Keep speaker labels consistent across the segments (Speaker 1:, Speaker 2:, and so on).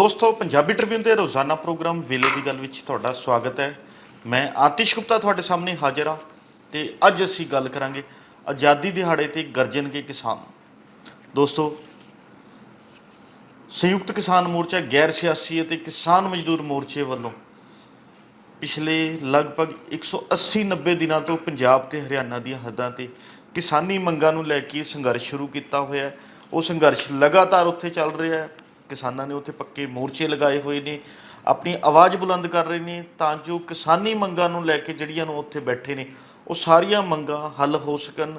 Speaker 1: ਦੋਸਤੋ, ਪੰਜਾਬੀ ਟ੍ਰਿਬਿਊਨ ਦੇ ਰੋਜ਼ਾਨਾ ਪ੍ਰੋਗਰਾਮ ਵੇਲੇ ਦੀ ਗੱਲ ਵਿੱਚ ਤੁਹਾਡਾ ਸਵਾਗਤ ਹੈ। ਮੈਂ ਆਤਿਸ਼ ਗੁਪਤਾ ਤੁਹਾਡੇ ਸਾਹਮਣੇ ਹਾਜ਼ਰ ਹਾਂ ਤੇ ਅੱਜ ਅਸੀਂ ਗੱਲ ਕਰਾਂਗੇ ਆਜ਼ਾਦੀ ਦਿਹਾੜੇ ਤੇ ਗਰਜਨਗੇ ਕਿਸਾਨ। ਦੋਸਤੋ, ਸੰਯੁਕਤ ਕਿਸਾਨ ਮੋਰਚਾ ਗੈਰ ਸਿਆਸੀ ਅਤੇ ਕਿਸਾਨ ਮਜ਼ਦੂਰ ਮੋਰਚੇ ਵੱਲੋਂ ਪਿਛਲੇ ਲਗਭਗ 180 90 ਦਿਨਾਂ ਤੋਂ ਪੰਜਾਬ ਤੇ ਹਰਿਆਣਾ ਦੀਆਂ ਹੱਦਾਂ ਤੇ ਕਿਸਾਨੀ ਮੰਗਾਂ ਨੂੰ ਲੈ ਕੇ ਸੰਘਰਸ਼ ਸ਼ੁਰੂ ਕੀਤਾ ਹੋਇਆ ਹੈ। ਉਹ ਸੰਘਰਸ਼ ਲਗਾਤਾਰ ਉੱਥੇ ਚੱਲ ਰਿਹਾ ਹੈ। ਕਿਸਾਨਾਂ ਨੇ ਉੱਥੇ ਪੱਕੇ ਮੋਰਚੇ ਲਗਾਏ ਹੋਏ ਨੇ, ਆਪਣੀ ਆਵਾਜ਼ ਬੁਲੰਦ ਕਰ ਰਹੇ ਨੇ ਤਾਂ ਜੋ ਕਿਸਾਨੀ ਮੰਗਾਂ ਨੂੰ ਲੈ ਕੇ ਜਿਹੜੀਆਂ ਨੂੰ ਉੱਥੇ ਬੈਠੇ ਨੇ, ਉਹ ਸਾਰੀਆਂ ਮੰਗਾਂ ਹੱਲ ਹੋ ਸਕਣ।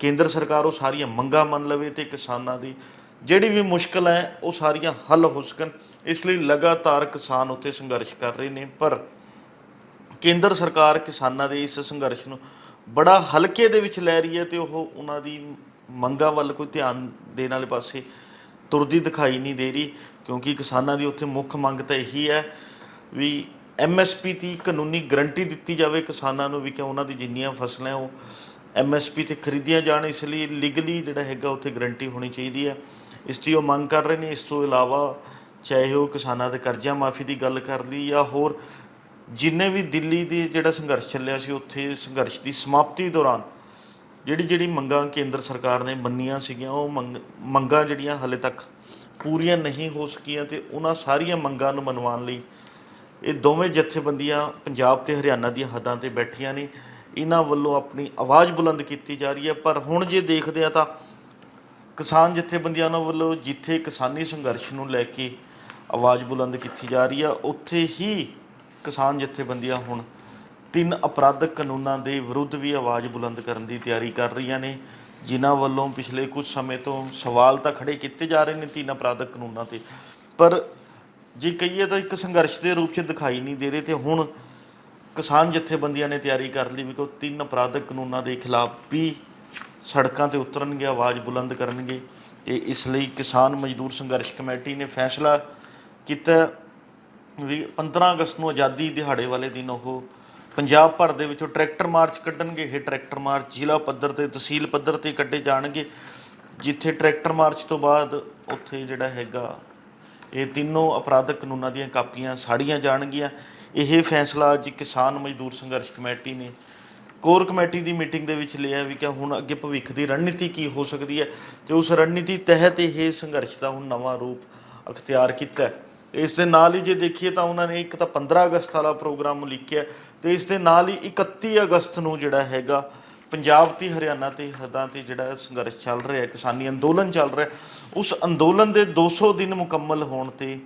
Speaker 1: ਕੇਂਦਰ ਸਰਕਾਰ ਉਹ ਸਾਰੀਆਂ ਮੰਗਾਂ ਮੰਨ ਲਵੇ ਤੇ ਕਿਸਾਨਾਂ ਦੀ, ਜਿਹੜੀ ਵੀ ਮੁਸ਼ਕਲ ਹੈ, ਉਹ ਸਾਰੀਆਂ ਹੱਲ ਹੋ ਸਕਣ। ਇਸ ਲਈ ਲਗਾਤਾਰ ਕਿਸਾਨ ਉੱਥੇ ਸੰਘਰਸ਼ ਕਰ ਰਹੇ ਨੇ, ਪਰ ਕੇਂਦਰ ਸਰਕਾਰ ਕਿਸਾਨਾਂ ਦੇ ਇਸ ਸੰਘਰਸ਼ ਨੂੰ ਬੜਾ ਹਲਕੇ ਦੇ ਵਿੱਚ ਲੈ ਰਹੀ ਹੈ ਤੇ ਉਹ ਉਹਨਾਂ ਦੀ ਮੰਗਾਂ ਵੱਲ ਕੋਈ ਧਿਆਨ ਦੇਣ ਵਾਲੇ ਪਾਸੇ ਤੁਰਦੀ ਦਿਖਾਈ ਨਹੀਂ ਦੇ ਰਹੀ, ਕਿਉਂਕਿ ਕਿਸਾਨਾਂ ਦੀ ਉੱਥੇ ਮੁੱਖ ਮੰਗ ਤਾਂ ਇਹੀ ਹੈ ਵੀ ਐਮਐਸਪੀ ਦੀ ਕਾਨੂੰਨੀ ਗਰੰਟੀ ਦਿੱਤੀ ਜਾਵੇ ਕਿਸਾਨਾਂ ਨੂੰ ਵੀ ਕਿ ਉਹਨਾਂ ਦੀ ਜਿੰਨੀਆਂ ਫਸਲਾਂ ਉਹ ਐਮਐਸਪੀ ਤੇ ਖਰੀਦੀਆਂ ਜਾਣ, ਇਸ ਲਈ ਲੀਗਲੀ ਜਿਹੜਾ ਹੈਗਾ ਉੱਥੇ ਗਰੰਟੀ ਹੋਣੀ ਚਾਹੀਦੀ ਹੈ। ਇਸ ਦੀ ਉਹ ਮੰਗ ਕਰ ਰਹੇ ਨੇ, ਇਸ ਤੋਂ ਇਲਾਵਾ ਚਾਹੇ ਉਹ ਕਿਸਾਨਾਂ ਦੇ ਕਰਜ਼ਾ ਮਾਫੀ ਦੀ ਗੱਲ ਕਰ ਲਈ ਜਾਂ ਹੋਰ, ਜਿੰਨੇ ਵੀ ਦਿੱਲੀ ਦੀ ਜਿਹੜਾ ਸੰਘਰਸ਼ ਚੱਲਿਆ ਸੀ, ਉੱਥੇ ਸੰਘਰਸ਼ ਦੀ ਸਮਾਪਤੀ ਦੌਰਾਨ ਜਿਹੜੀ ਜਿਹੜੀ ਮੰਗਾਂ ਕੇਂਦਰ ਸਰਕਾਰ ਨੇ ਮੰਨੀਆਂ ਸੀਗੀਆਂ, ਉਹ ਮੰਗ- ਮੰਗਾਂ ਜਿਹੜੀਆਂ ਹਲੇ ਤੱਕ ਪੂਰੀਆਂ ਨਹੀਂ ਹੋ ਸਕੀਆਂ ਤੇ ਉਹਨਾਂ ਸਾਰੀਆਂ ਮੰਗਾਂ ਨੂੰ ਮਨਵਾਉਣ ਲਈ ਇਹ ਦੋਵੇਂ ਜਥੇਬੰਦੀਆਂ ਪੰਜਾਬ ਤੇ ਹਰਿਆਣਾ ਦੀਆਂ ਹੱਦਾਂ ਤੇ ਬੈਠੀਆਂ ਨੇ। ਇਹਨਾਂ ਵੱਲੋਂ ਆਪਣੀ ਆਵਾਜ਼ ਬੁਲੰਦ ਕੀਤੀ ਜਾ ਰਹੀ ਹੈ, ਪਰ ਹੁਣ ਜੇ ਦੇਖਦੇ ਆ ਤਾਂ ਕਿਸਾਨ ਜਥੇਬੰਦੀਆਂ ਵੱਲੋਂ ਜਿੱਥੇ ਕਿਸਾਨੀ ਸੰਘਰਸ਼ ਨੂੰ ਲੈ ਕੇ ਆਵਾਜ਼ ਬੁਲੰਦ ਕੀਤੀ ਜਾ ਰਹੀ ਆ ਉੱਥੇ ਹੀ ਕਿਸਾਨ ਜਥੇਬੰਦੀਆਂ ਹੁਣ ਤਿੰਨ ਅਪਰਾਧਕ ਕਾਨੂੰਨਾਂ ਦੇ ਵਿਰੁੱਧ ਵੀ ਆਵਾਜ਼ ਬੁਲੰਦ ਕਰਨ ਦੀ ਤਿਆਰੀ ਕਰ ਰਹੀਆਂ ਨੇ। ਜਿਨ੍ਹਾਂ ਵੱਲੋਂ ਪਿਛਲੇ ਕੁਝ ਸਮੇਂ ਤੋਂ ਸਵਾਲ ਤਾਂ ਖੜੇ ਕੀਤੇ ਜਾ ਰਹੇ ਨੇ ਤਿੰਨ ਅਪਰਾਧਕ ਕਾਨੂੰਨਾਂ ਤੇ। ਪਰ ਜੇ ਕਹੀਏ ਤਾਂ ਇੱਕ ਸੰਘਰਸ਼ ਦੇ ਰੂਪ 'ਚ ਦਿਖਾਈ ਨਹੀਂ ਦੇ ਰਹੇ ਤੇ ਹੁਣ ਕਿਸਾਨ ਜਥੇਬੰਦੀਆਂ ਨੇ ਤਿਆਰੀ ਕਰ ਲਈ ਵੀ ਕਿ ਉਹ ਤਿੰਨ ਅਪਰਾਧਕ ਕਾਨੂੰਨਾਂ ਦੇ ਖਿਲਾਫ ਵੀ ਸੜਕਾਂ ਤੇ ਉਤਰਨਗੇ, ਆਵਾਜ਼ ਬੁਲੰਦ ਕਰਨਗੇ ਤੇ ਇਸ ਲਈ ਕਿਸਾਨ ਮਜ਼ਦੂਰ ਸੰਘਰਸ਼ ਕਮੇਟੀ ਨੇ ਫੈਸਲਾ ਕੀਤਾ ਵੀ 15 ਅਗਸਤ ਨੂੰ ਆਜ਼ਾਦੀ ਦਿਹਾੜੇ ਵਾਲੇ ਦਿਨ ਉਹ ਪੰਜਾਬ ਭਰ ਦੇ ਵਿੱਚੋਂ ਟਰੈਕਟਰ ਮਾਰਚ ਕੱਢਣਗੇ, ਇਹ ਟਰੈਕਟਰ ਮਾਰਚ ਜ਼ਿਲ੍ਹਾ ਪੱਧਰ ਤੇ, ਤਹਿਸੀਲ ਪੱਧਰ ਤੇ ਕੱਢੇ ਜਾਣਗੇ, ਜਿੱਥੇ ਟਰੈਕਟਰ ਮਾਰਚ ਤੋਂ ਬਾਅਦ ਉੱਥੇ ਜਿਹੜਾ ਹੈਗਾ, ਇਹ ਤਿੰਨੋਂ ਅਪਰਾਧਕ ਕਾਨੂੰਨਾਂ ਦੀਆਂ ਕਾਪੀਆਂ ਸਾੜੀਆਂ ਜਾਣਗੀਆਂ। ਇਹ ਫੈਸਲਾ ਅੱਜ ਕਿਸਾਨ ਮਜ਼ਦੂਰ ਸੰਘਰਸ਼ ਕਮੇਟੀ ਨੇ ਕੋਰ ਕਮੇਟੀ ਦੀ ਮੀਟਿੰਗ ਦੇ ਵਿੱਚ ਲਿਆ ਵੀ ਕਿ ਹੁਣ ਅੱਗੇ ਭਵਿੱਖ ਦੀ ਰਣਨੀਤੀ ਕੀ ਹੋ ਸਕਦੀ ਹੈ, ਤੇ ਉਸ ਰਣਨੀਤੀ ਤਹਿਤ ਇਹ ਸੰਘਰਸ਼ ਦਾ ਹੁਣ ਨਵਾਂ ਰੂਪ ਅਖਤਿਆਰ ਕੀਤਾ ਹੈ। ਇਸ ਦੇ ਨਾਲ ਹੀ ਜੇ ਦੇਖੀਏ ਤਾਂ ਉਹਨਾਂ ਨੇ ਇੱਕ ਤਾਂ 15 ਅਗਸਤ ਵਾਲਾ ਪ੍ਰੋਗਰਾਮ ਲਿਖਿਆ ਤੇ ਇਸ ਦੇ ਨਾਲ ਹੀ 31 ਅਗਸਤ ਨੂੰ ਜਿਹੜਾ ਹੈਗਾ ਪੰਜਾਬ ਤੇ ਹਰਿਆਣਾ ਤੇ ਹੱਦਾਂ ਤੇ ਜਿਹੜਾ ਸੰਘਰਸ਼ ਚੱਲ ਰਿਹਾ, ਕਿਸਾਨੀ ਅੰਦੋਲਨ ਚੱਲ ਰਿਹਾ। ਉਸ ਅੰਦੋਲਨ ਦੇ 200 ਦਿਨ ਮੁਕੰਮਲ ਹੋਣ ਤੇ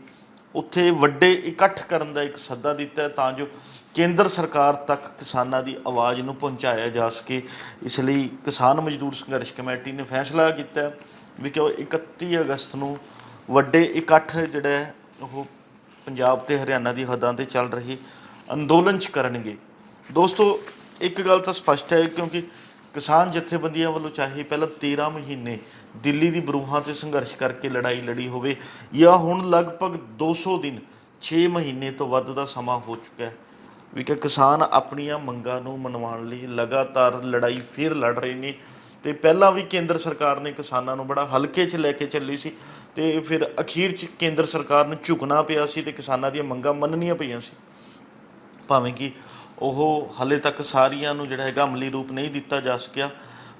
Speaker 1: ਉੱਥੇ ਵੱਡੇ ਇਕੱਠ ਕਰਨ ਦਾ ਇੱਕ ਸੱਦਾ ਦਿੱਤਾ ਤਾਂ ਜੋ ਕੇਂਦਰ ਸਰਕਾਰ ਤੱਕ ਕਿਸਾਨਾਂ ਦੀ ਆਵਾਜ਼ ਨੂੰ ਪਹੁੰਚਾਇਆ ਜਾ ਸਕੇ। ਇਸ ਲਈ ਕਿਸਾਨ ਮਜ਼ਦੂਰ ਸੰਘਰਸ਼ ਕਮੇਟੀ ਨੇ ਫੈਸਲਾ ਕੀਤਾ ਵੀ ਕਿ ਉਹ 31 ਅਗਸਤ ਨੂੰ ਵੱਡੇ ਇਕੱਠ ਜਿਹੜਾ ਉਹ ਪੰਜਾਬ ਤੇ ਹਰਿਆਣਾ ਦੀ ਹੱਦਾਂ ਤੇ ਚੱਲ ਰਹੀ ਅੰਦੋਲਨ ਚ ਕਰਨਗੇ। ਦੋਸਤੋ, ਇੱਕ ਗੱਲ ਤਾਂ ਸਪਸ਼ਟ ਹੈ ਕਿਉਂਕਿ ਕਿਸਾਨ ਜਥੇਬੰਦੀਆਂ ਵੱਲੋਂ ਚਾਹੇ ਪਹਿਲਾਂ 13 ਮਹੀਨੇ ਦਿੱਲੀ ਦੀ ਬਰੂਹਾਂ ਤੇ ਸੰਘਰਸ਼ ਕਰਕੇ ਲੜਾਈ ਲੜੀ ਹੋਵੇ ਜਾਂ ਹੁਣ ਲਗਭਗ 200 ਦਿਨ 6 ਮਹੀਨੇ ਤੋਂ ਵੱਧ ਦਾ ਸਮਾਂ ਹੋ ਚੁੱਕਾ ਹੈ। ਵੀ ਕਿ ਕਿਸਾਨ ਆਪਣੀਆਂ ਮੰਗਾਂ ਨੂੰ ਮਨਵਾਉਣ ਲਈ ਲਗਾਤਾਰ ਲੜਾਈ ਫਿਰ ਲੜ ਰਹੇ ਨੇ। ਤੇ ਪਹਿਲਾਂ ਵੀ ਕੇਂਦਰ ਸਰਕਾਰ ਨੇ ਕਿਸਾਨਾਂ ਨੂੰ ਬੜਾ ਹਲਕੇ 'ਚ ਲੈ ਕੇ ਚੱਲੀ ਸੀ ਤੇ ਫਿਰ ਅਖੀਰ 'ਚ ਕੇਂਦਰ ਸਰਕਾਰ ਨੂੰ ਝੁਕਣਾ ਪਿਆ ਸੀ ਤੇ ਕਿਸਾਨਾਂ ਦੀਆਂ ਮੰਗਾਂ ਮੰਨਣੀਆਂ ਪਈਆਂ ਸੀ। ਭਾਵੇਂ ਕਿ ਉਹ ਹਲੇ ਤੱਕ ਸਾਰੀਆਂ ਨੂੰ ਜਿਹੜਾ ਹੈਗਾ ਅਮਲੀ ਰੂਪ ਨਹੀਂ ਦਿੱਤਾ ਜਾ ਸਕਿਆ,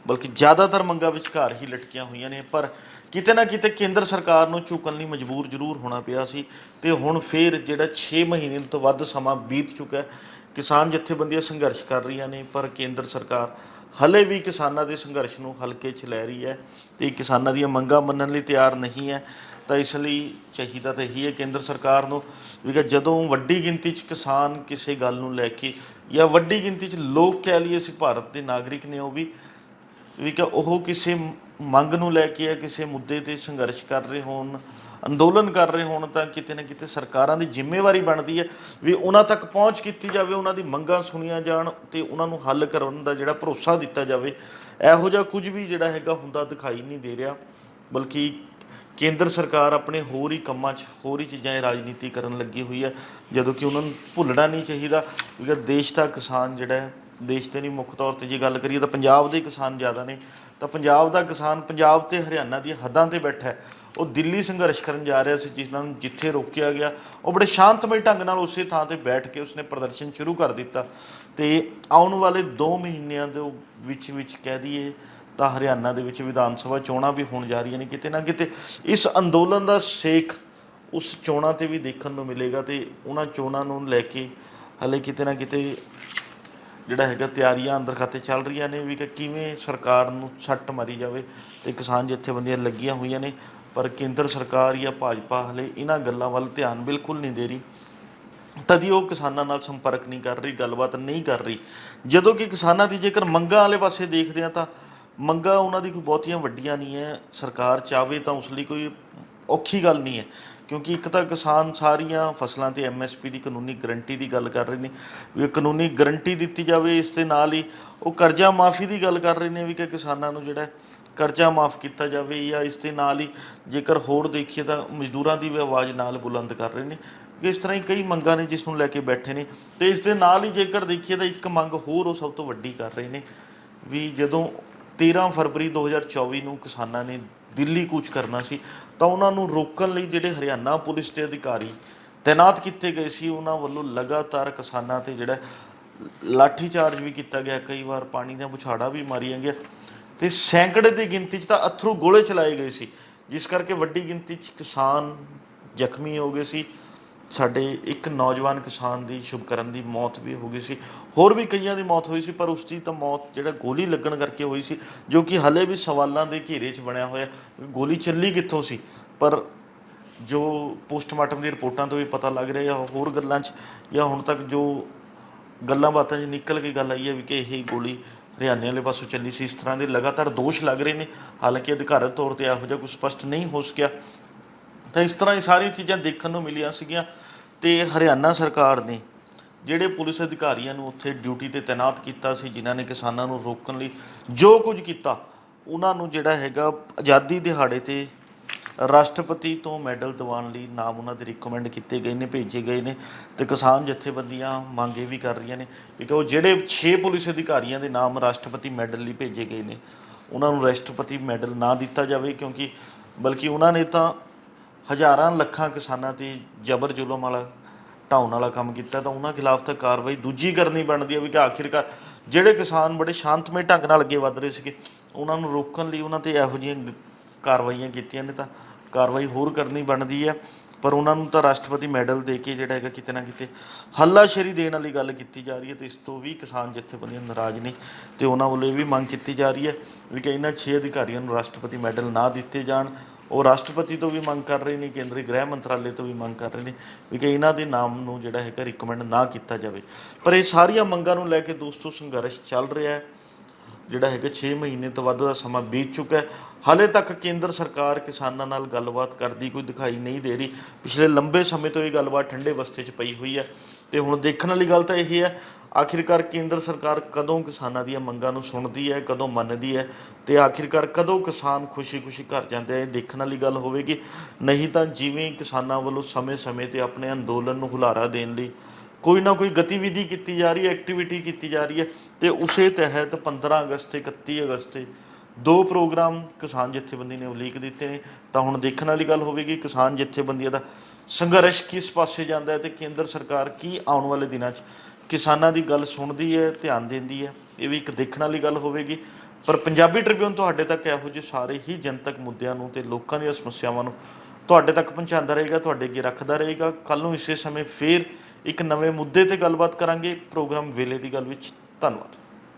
Speaker 1: ਬਲਕਿ ਜ਼ਿਆਦਾਤਰ ਮੰਗਾਂ ਵਿਚਕਾਰ ਹੀ ਲਟਕੀਆਂ ਹੋਈਆਂ ਨੇ, ਪਰ ਕਿਤੇ ਨਾ ਕਿਤੇ ਕੇਂਦਰ ਸਰਕਾਰ ਨੂੰ ਝੁਕਣ ਲਈ ਮਜਬੂਰ ਜ਼ਰੂਰ ਹੋਣਾ ਪਿਆ ਸੀ ਤੇ ਹੁਣ ਫੇਰ ਜਿਹੜਾ 6 ਮਹੀਨੇ ਤੋਂ ਵੱਧ ਸਮਾਂ ਬੀਤ ਚੁੱਕਾ ਹੈ, ਕਿਸਾਨ ਜਥੇਬੰਦੀਆਂ ਸੰਘਰਸ਼ ਕਰ ਰਹੀਆਂ ਨੇ, ਪਰ ਕੇਂਦਰ ਸਰਕਾਰ ਹਲੇ ਵੀ ਕਿਸਾਨਾਂ ਦੇ ਸੰਘਰਸ਼ ਨੂੰ ਹਲਕੇ 'ਚ ਲੈ ਰਹੀ ਹੈ ਤੇ ਕਿਸਾਨਾਂ ਦੀਆਂ ਮੰਗਾਂ ਮੰਨਣ ਲਈ ਤਿਆਰ ਨਹੀਂ ਹੈ, ਤਾਂ ਇਸ ਲਈ ਚਾਹੀਦਾ ਤਾਂ ਇਹੀ ਹੈ ਕੇਂਦਰ ਸਰਕਾਰ ਨੂੰ ਵੀ ਕਿ ਜਦੋਂ ਵੱਡੀ ਗਿਣਤੀ 'ਚ ਕਿਸਾਨ ਕਿਸੇ ਗੱਲ ਨੂੰ ਲੈ ਕੇ ਜਾਂ ਵੱਡੀ ਗਿਣਤੀ 'ਚ ਲੋਕ ਕਹਿ ਲਈਏ ਅਸੀਂ ਭਾਰਤ ਦੇ ਨਾਗਰਿਕ ਨੇ ਉਹ ਵੀ ਵੀ ਕਿ ਉਹ ਕਿਸੇ ਮੰਗ ਨੂੰ ਲੈ ਕੇ ਜਾਂ ਕਿਸੇ ਮੁੱਦੇ ਤੇ ਸੰਘਰਸ਼ ਕਰ ਰਹੇ ਹੋਣ ਅੰਦੋਲਨ ਕਰ ਰਹੇ ਹੋਣ ਤਾਂ ਕਿਤੇ ਨਾ ਕਿਤੇ ਸਰਕਾਰਾਂ ਦੀ ਜ਼ਿੰਮੇਵਾਰੀ ਬਣਦੀ ਹੈ ਵੀ ਉਹਨਾਂ ਤੱਕ ਪਹੁੰਚ ਕੀਤੀ ਜਾਵੇ, ਉਹਨਾਂ ਦੀ ਮੰਗਾਂ ਸੁਣੀਆਂ ਜਾਣ ਤੇ ਉਹਨਾਂ ਨੂੰ ਹੱਲ ਕਰਨ ਦਾ ਜਿਹੜਾ ਭਰੋਸਾ ਦਿੱਤਾ ਜਾਵੇ। ਇਹੋ ਜਿਹਾ ਕੁਝ ਵੀ ਜਿਹੜਾ ਹੈਗਾ ਹੁੰਦਾ ਦਿਖਾਈ ਨਹੀਂ ਦੇ ਰਿਹਾ, ਬਲਕਿ ਕੇਂਦਰ ਸਰਕਾਰ ਆਪਣੇ ਹੋਰ ਹੀ ਕੰਮਾਂ 'ਚ, ਹੋਰ ਹੀ ਚੀਜ਼ਾਂ 'ਚ ਰਾਜਨੀਤੀ ਕਰਨ ਲੱਗੀ ਹੋਈ ਹੈ, ਜਦੋਂ ਕਿ ਉਹਨਾਂ ਨੂੰ ਭੁੱਲਣਾ ਨਹੀਂ ਚਾਹੀਦਾ, ਕਿਉਂਕਿ ਦੇਸ਼ ਦਾ ਕਿਸਾਨ ਜਿਹੜਾ ਹੈ, ਦੇਸ਼ ਦੇ ਨਹੀਂ ਮੁੱਖ ਤੌਰ ਤੇ ਜੇ ਗੱਲ ਕਰੀਏ ਤਾਂ ਪੰਜਾਬ ਦੇ ਕਿਸਾਨ ਜ਼ਿਆਦਾ ਨੇ ਤਾਂ ਪੰਜਾਬ ਦਾ ਕਿਸਾਨ ਪੰਜਾਬ ਤੇ ਹਰਿਆਣਾ ਦੀਆਂ ਹੱਦਾਂ ਤੇ ਬੈਠਾ ਹੈ। ਉਹ ਦਿੱਲੀ ਸੰਘਰਸ਼ ਕਰਨ ਜਾ ਰਿਹਾ ਸੀ ਜਿਨ੍ਹਾਂ ਨੂੰ ਜਿੱਥੇ ਰੋਕਿਆ ਗਿਆ। ਉਹ ਬੜੇ ਸ਼ਾਂਤਮਈ ਢੰਗ ਨਾਲ ਉਸੇ ਥਾਂ ਤੇ ਬੈਠ ਕੇ ਉਸਨੇ ਪ੍ਰਦਰਸ਼ਨ ਸ਼ੁਰੂ ਕਰ ਦਿੱਤਾ। ਤੇ ਆਉਣ ਵਾਲੇ 2 ਮਹੀਨਿਆਂ ਦੇ ਵਿੱਚ ਵਿੱਚ ਕਹਿ ਦਈਏ ਤਾਂ ਹਰਿਆਣਾ ਦੇ ਵਿੱਚ ਵਿਧਾਨ ਸਭਾ ਚੋਣਾਂ ਵੀ ਹੋਣ ਜਾ ਰਹੀਆਂ ਨੇ ਕਿਤੇ ਨਾ ਕਿਤੇ। ਇਸ ਅੰਦੋਲਨ ਦਾ ਸੇਖ ਉਸ ਚੋਣਾਂ ਤੇ ਵੀ ਦੇਖਣ ਨੂੰ ਮਿਲੇਗਾ ਤੇ ਉਹਨਾਂ ਚੋਣਾਂ ਨੂੰ ਲੈ ਕੇ ਹਲੇ ਕਿਤੇ ਨਾ ਕਿਤੇ ਜਿਹੜਾ ਹੈਗਾ ਤਿਆਰੀਆਂ ਅੰਦਰ ਖਾਤੇ ਚੱਲ ਰਹੀਆਂ ਨੇ ਵੀ ਕਿ ਕਿਵੇਂ ਸਰਕਾਰ ਨੂੰ ਸੱਟ ਮਾਰੀ ਜਾਵੇ ਤੇ ਕਿਸਾਨ ਜਥੇਬੰਦੀਆਂ ਲੱਗੀਆਂ ਹੋਈਆਂ ਨੇ, ਪਰ ਕੇਂਦਰ ਸਰਕਾਰ ਜਾਂ ਭਾਜਪਾ ਹਲੇ ਇਹਨਾਂ ਗੱਲਾਂ ਵੱਲ ਧਿਆਨ ਬਿਲਕੁਲ ਨਹੀਂ ਦੇ ਰਹੀ। ਤਦੀ ਉਹ ਕਿਸਾਨਾਂ ਨਾਲ ਸੰਪਰਕ ਨਹੀਂ ਕਰ ਰਹੀ, ਗੱਲਬਾਤ ਨਹੀਂ ਕਰ ਰਹੀ। ਜਦੋਂ ਕਿ ਕਿਸਾਨਾਂ ਦੀ ਜੇਕਰ ਮੰਗਾਂ ਵਾਲੇ ਪਾਸੇ ਦੇਖਦੇ ਆ ਤਾਂ ਮੰਗਾਂ ਉਹਨਾਂ ਦੀ ਕੋਈ ਬਹੁਤੀਆਂ ਵੱਡੀਆਂ ਨਹੀਂ ਹੈ। ਸਰਕਾਰ ਚਾਵੇ ਤਾਂ ਉਸ ਲਈ ਕੋਈ ਔਖੀ ਗੱਲ ਨਹੀਂ ਹੈ, ਕਿਉਂਕਿ ਇੱਕ ਤਾਂ ਕਿਸਾਨ ਸਾਰੀਆਂ ਫਸਲਾਂ ਤੇ ਐਮਐਸਪੀ ਦੀ ਕਾਨੂੰਨੀ ਗਰੰਟੀ ਦੀ ਗੱਲ ਕਰ ਰਹੇ ਨੇ, ਵੀ ਇਹ ਕਾਨੂੰਨੀ ਗਰੰਟੀ ਦਿੱਤੀ ਜਾਵੇ, ਇਸ ਦੇ ਨਾਲ ਹੀ ਉਹ ਕਰਜ਼ਾ ਮਾਫੀ ਦੀ ਗੱਲ ਕਰ ਰਹੇ ਨੇ ਵੀ ਕਿ ਕਿਸਾਨਾਂ ਨੂੰ ਜਿਹੜਾ ਕਰਜ਼ਾ ਮਾਫ ਕੀਤਾ ਜਾਵੇ ਜਾਂ ਇਸ ਦੇ ਨਾਲ ਹੀ ਜੇਕਰ ਹੋਰ ਦੇਖੀਏ ਤਾਂ ਮਜ਼ਦੂਰਾਂ ਦੀ ਵੀ ਆਵਾਜ਼ ਨਾਲ ਬੁਲੰਦ ਕਰ ਰਹੇ ਨੇ ਕਿ ਇਸ ਤਰ੍ਹਾਂ ਹੀ ਕਈ ਮੰਗਾਂ ਨੇ ਜਿਸ ਨੂੰ ਲੈ ਕੇ ਬੈਠੇ ਨੇ, ਤੇ ਇਸ ਦੇ ਨਾਲ ਹੀ ਜੇਕਰ ਦੇਖੀਏ ਤਾਂ ਇੱਕ ਮੰਗ ਹੋਰ ਉਹ ਸਭ ਤੋਂ ਵੱਡੀ ਕਰ ਰਹੇ ਨੇ, ਵੀ ਜਦੋਂ 13 ਫਰਵਰੀ 2024 ਨੂੰ ਕਿਸਾਨਾਂ ਨੇ ਦਿੱਲੀ ਕੂਚ ਕਰਨਾ ਸੀ, ਤਾਂ ਉਹਨਾਂ ਨੂੰ ਰੋਕਣ ਲਈ ਜਿਹੜੇ ਹਰਿਆਣਾ ਪੁਲਿਸ ਦੇ ਅਧਿਕਾਰੀ ਤਾਇਨਾਤ ਕੀਤੇ ਗਏ ਸੀ, ਉਹਨਾਂ ਵੱਲੋਂ ਲਗਾਤਾਰ ਕਿਸਾਨਾਂ ਤੇ ਜਿਹੜਾ ਲਾਠੀ ਚਾਰਜ ਵੀ ਕੀਤਾ ਗਿਆ, ਕਈ ਵਾਰ ਪਾਣੀ ਦੀਆਂ ਬੁਛਾੜਾ ਵੀ ਮਾਰੀਆਂ ਗਿਆ ਤੇ ਸੈਂਕੜੇ ਦੀ ਗਿਣਤੀ 'ਚ ਤਾਂ ਅਥਰੂ ਗੋਲੇ ਚਲਾਏ ਗਏ ਸੀ, ਜਿਸ ਕਰਕੇ ਵੱਡੀ ਗਿਣਤੀ 'ਚ ਕਿਸਾਨ ਜ਼ਖਮੀ ਹੋ ਗਏ ਸੀ। ਸਾਡੇ ਇੱਕ ਨੌਜਵਾਨ ਕਿਸਾਨ ਦੀ ਸ਼ੁਭਕਰਨ ਦੀ ਮੌਤ ਵੀ ਹੋ ਗਈ ਸੀ। ਹੋਰ ਵੀ ਕਈਆਂ ਦੀ ਮੌਤ ਹੋਈ ਸੀ, ਪਰ ਉਸ ਦੀ ਤਾਂ ਮੌਤ ਜਿਹੜਾ ਗੋਲੀ ਲੱਗਣ ਕਰਕੇ ਹੋਈ ਸੀ, ਜੋ ਕਿ ਹਲੇ ਵੀ ਸਵਾਲਾਂ ਦੇ ਘੇਰੇ 'ਚ ਬਣਿਆ ਹੋਇਆ ਗੋਲੀ ਚੱਲੀ ਕਿੱਥੋਂ ਸੀ? ਪਰ ਜੋ ਪੋਸਟਮਾਰਟਮ ਦੀ ਰਿਪੋਰਟਾਂ ਤੋਂ ਵੀ ਪਤਾ ਲੱਗ ਰਿਹਾ ਜਾਂ ਹੋਰ ਗੱਲਾਂ 'ਚ ਜਾਂ ਹੁਣ ਤੱਕ ਜੋ ਗੱਲਾਂ ਬਾਤਾਂ 'ਚ ਨਿਕਲ ਕੇ ਗੱਲ ਆਈ ਹੈ ਵੀ ਕਿ ਇਹ ਗੋਲੀ ਹਰਿਆਣੇ ਵਾਲੇ ਪਾਸੋਂ ਚੱਲੀ ਸੀ, ਇਸ ਤਰ੍ਹਾਂ ਦੇ ਲਗਾਤਾਰ ਦੋਸ਼ ਲੱਗ ਰਹੇ ਨੇ। ਹਾਲਾਂਕਿ ਅਧਿਕਾਰਤ ਤੌਰ ਤੇ ਇਹੋ ਜਿਹਾ ਕੁਝ ਸਪਸ਼ਟ ਨਹੀਂ ਹੋ ਸਕਿਆ। ਤਾਂ ਇਸ ਤਰ੍ਹਾਂ ਇਹ ਸਾਰੀਆਂ ਚੀਜ਼ਾਂ ਦੇਖਣ ਨੂੰ ਮਿਲੀਆਂ ਸੀਗੀਆਂ। ਤੇ ਹਰਿਆਣਾ ਸਰਕਾਰ ਨੇ ਜਿਹੜੇ ਪੁਲਿਸ ਅਧਿਕਾਰੀਆਂ ਨੂੰ ਉੱਥੇ ਡਿਊਟੀ ਤੇ ਤਾਇਨਾਤ ਕੀਤਾ ਸੀ, ਜਿਨ੍ਹਾਂ ਨੇ ਕਿਸਾਨਾਂ ਨੂੰ ਰੋਕਣ ਲਈ ਜੋ ਕੁਝ ਕੀਤਾ, ਉਹਨਾਂ ਨੂੰ ਜਿਹੜਾ ਹੈਗਾ ਆਜ਼ਾਦੀ ਦਿਹਾੜੇ ਤੇ ਰਾਸ਼ਟਰਪਤੀ ਤੋਂ ਮੈਡਲ ਦਿਵਾਉਣ ਲਈ ਨਾਮ ਉਹਨਾਂ ਦੇ ਰਿਕਮੈਂਡ ਕੀਤੇ ਗਏ ਨੇ, ਭੇਜੇ ਗਏ ਨੇ ਤੇ ਕਿਸਾਨ ਜਥੇਬੰਦੀਆਂ ਮੰਗੇ ਵੀ ਕਰ ਰਹੀਆਂ ਨੇ ਵੀ ਕਿ ਉਹ ਜਿਹੜੇ 6 ਪੁਲਿਸ ਅਧਿਕਾਰੀਆਂ ਦੇ ਨਾਮ ਰਾਸ਼ਟਰਪਤੀ ਮੈਡਲ ਲਈ ਭੇਜੇ ਗਏ ਨੇ, ਉਹਨਾਂ ਨੂੰ ਰਾਸ਼ਟਰਪਤੀ ਮੈਡਲ ਨਾ ਦਿੱਤਾ ਜਾਵੇ ਕਿਉਂਕਿ ਬਲਕਿ ਉਹਨਾਂ ਨੇ ਤਾਂ ਹਜ਼ਾਰਾਂ ਲੱਖਾਂ ਕਿਸਾਨਾਂ ਤੇ ਜ਼ਬਰ ਜ਼ੁਲਮ ਵਾਲਾ, ਢਾਉਣ ਵਾਲਾ ਕੰਮ ਕੀਤਾ, ਤਾਂ ਉਹਨਾਂ ਖਿਲਾਫ ਤਾਂ ਕਾਰਵਾਈ ਦੂਜੀ ਕਰਨੀ ਬਣਦੀ ਹੈ ਵੀ ਕਿ ਆਖਿਰਕਾਰ ਜਿਹੜੇ ਕਿਸਾਨ ਬੜੇ ਸ਼ਾਂਤਮਈ ਢੰਗ ਨਾਲ ਅੱਗੇ ਵਧ ਰਹੇ ਸੀਗੇ, ਉਹਨਾਂ ਨੂੰ ਰੋਕਣ ਲਈ ਉਹਨਾਂ ਤੇ ਇਹੋ ਜਿਹੀਆਂ ਕਾਰਵਾਈਆਂ ਕੀਤੀਆਂ ਨੇ ਤਾਂ ਕਾਰਵਾਈ ਹੋਰ ਕਰਨੀ ਬਣਦੀ ਹੈ ਪਰ ਉਹਨਾਂ ਨੂੰ ਤਾਂ ਰਾਸ਼ਟਰਪਤੀ ਮੈਡਲ ਦੇ ਕੇ ਜਿਹੜਾ ਹੈਗਾ ਕਿਤੇ ਨਾ ਕਿਤੇ ਹੱਲਾਸ਼ੇਰੀ ਦੇਣ ਵਾਲੀ ਗੱਲ ਕੀਤੀ ਜਾ ਰਹੀ ਹੈ ਤੇ ਇਸ ਤੋਂ ਵੀ ਕਿਸਾਨ ਜਥੇਬੰਦੀਆਂ ਨਾਰਾਜ਼ ਨੇ ਤੇ ਉਹਨਾਂ ਵੱਲੋਂ ਇਹ ਵੀ ਮੰਗ ਕੀਤੀ ਜਾ ਰਹੀ ਹੈ ਵੀ ਕਿ ਇਹਨਾਂ 6 ਅਧਿਕਾਰੀਆਂ ਨੂੰ ਰਾਸ਼ਟਰਪਤੀ ਮੈਡਲ ਨਾ ਦਿੱਤੇ ਜਾਣ। ਉਹ ਰਾਸ਼ਟਰਪਤੀ ਤੋਂ ਵੀ ਮੰਗ ਕਰ ਰਹੇ ਨੇ, ਕੇਂਦਰੀ ਗ੍ਰਹਿ ਮੰਤਰਾਲੇ ਤੋਂ ਵੀ ਮੰਗ ਕਰ ਰਹੇ ਨੇ ਵੀ ਕਿ ਇਹਨਾਂ ਦੇ ਨਾਮ ਨੂੰ ਜਿਹੜਾ ਹੈਗਾ ਰਿਕਮੈਂਡ ਨਾ ਕੀਤਾ ਜਾਵੇ। ਪਰ ਇਹ ਸਾਰੀਆਂ ਮੰਗਾਂ ਨੂੰ ਲੈ ਕੇ ਦੋਸਤੋ ਸੰਘਰਸ਼ ਚੱਲ ਰਿਹਾ ਹੈ। ਜਿਹੜਾ ਹੈਗਾ 6 ਮਹੀਨੇ ਤੋਂ ਵੱਧ ਦਾ ਸਮਾਂ ਬੀਤ ਚੁੱਕਾ ਹੈ। ਹਾਲੇ ਤੱਕ ਕੇਂਦਰ ਸਰਕਾਰ ਕਿਸਾਨਾਂ ਨਾਲ ਗੱਲਬਾਤ ਕਰਦੀ ਕੋਈ ਦਿਖਾਈ ਨਹੀਂ ਦੇ ਰਹੀ। ਪਿਛਲੇ ਲੰਬੇ ਸਮੇਂ ਤੋਂ ਇਹ ਗੱਲਬਾਤ ਠੰਡੇ ਵਸਤੇ 'ਚ ਪਈ ਹੋਈ ਹੈ ਤੇ ਹੁਣ ਦੇਖਣ ਵਾਲੀ ਗੱਲ ਤਾਂ ਇਹ ਹੈ, ਆਖਿਰਕਾਰ ਕੇਂਦਰ ਸਰਕਾਰ ਕਦੋਂ ਕਿਸਾਨਾਂ ਦੀਆਂ ਮੰਗਾਂ ਨੂੰ ਸੁਣਦੀ ਹੈ, ਕਦੋਂ ਮੰਨਦੀ ਹੈ ਤੇ ਆਖਿਰਕਾਰ ਕਦੋਂ ਕਿਸਾਨ ਖੁਸ਼ੀ-ਖੁਸ਼ੀ ਘਰ ਜਾਂਦੇ ਆ, ਇਹ ਦੇਖਣ ਵਾਲੀ ਗੱਲ ਹੋਵੇਗੀ। ਨਹੀਂ ਤਾਂ ਜਿਵੇਂ ਕਿਸਾਨਾਂ ਵੱਲੋਂ ਸਮੇਂ-ਸਮੇਂ ਤੇ ਆਪਣੇ ਅੰਦੋਲਨ ਨੂੰ ਹੁਲਾਰਾ ਦੇਣ ਲਈ ਕੋਈ ਨਾ ਕੋਈ ਗਤੀਵਿਧੀ ਕੀਤੀ ਜਾ ਰਹੀ ਹੈ ਐਕਟੀਵਿਟੀ ਕੀਤੀ ਜਾ ਰਹੀ ਹੈ ਤੇ ਉਸੇ ਤਹਿਤ 15 ਅਗਸਤ ਤੇ 31 ਅਗਸਤ ਤੇ ਦੋ ਪ੍ਰੋਗਰਾਮ ਕਿਸਾਨ ਜਥੇਬੰਦੀ ਨੇ ਉਲੀਕ ਦਿੱਤੇ ਨੇ। ਤਾਂ ਹੁਣ ਦੇਖਣ ਵਾਲੀ ਗੱਲ ਹੋਵੇਗੀ ਕਿਸਾਨ ਜਥੇਬੰਦੀਆਂ ਦਾ ਸੰਘਰਸ਼ ਕਿਸ ਪਾਸੇ ਜਾਂਦਾ ਹੈ ਤੇ ਕੇਂਦਰ ਸਰਕਾਰ ਕੀ ਆਉਣ ਵਾਲੇ ਦਿਨਾਂ 'ਚ ਕਿਸਾਨਾਂ ਦੀ ਗੱਲ ਸੁਣਦੀ ਹੈ, ਧਿਆਨ ਦਿੰਦੀ ਹੈ, ਇਹ ਵੀ ਇੱਕ ਦੇਖਣ ਵਾਲੀ ਗੱਲ ਹੋਵੇਗੀ। ਪਰ ਪੰਜਾਬੀ ਟ੍ਰਿਬਿਊਨ ਤੁਹਾਡੇ ਤੱਕ ਇਹੋ ਜਿਹੇ ਸਾਰੇ ਹੀ ਜਨਤਕ ਮੁੱਦਿਆਂ ਨੂੰ ਤੇ ਲੋਕਾਂ ਦੀਆਂ ਸਮੱਸਿਆਵਾਂ ਨੂੰ ਤੁਹਾਡੇ ਤੱਕ ਪਹੁੰਚਾਉਂਦਾ ਰਹੇਗਾ, ਤੁਹਾਡੇ ਅੱਗੇ ਰੱਖਦਾ ਰਹੇਗਾ। ਕੱਲ ਨੂੰ ਇਸੇ ਸਮੇਂ ਫੇਰ ਇੱਕ ਨਵੇਂ ਮੁੱਦੇ ਤੇ ਗੱਲਬਾਤ ਕਰਾਂਗੇ ਪ੍ਰੋਗਰਾਮ ਵੇਲੇ ਦੀ ਗੱਲ ਵਿੱਚ ਧੰਨਵਾਦ।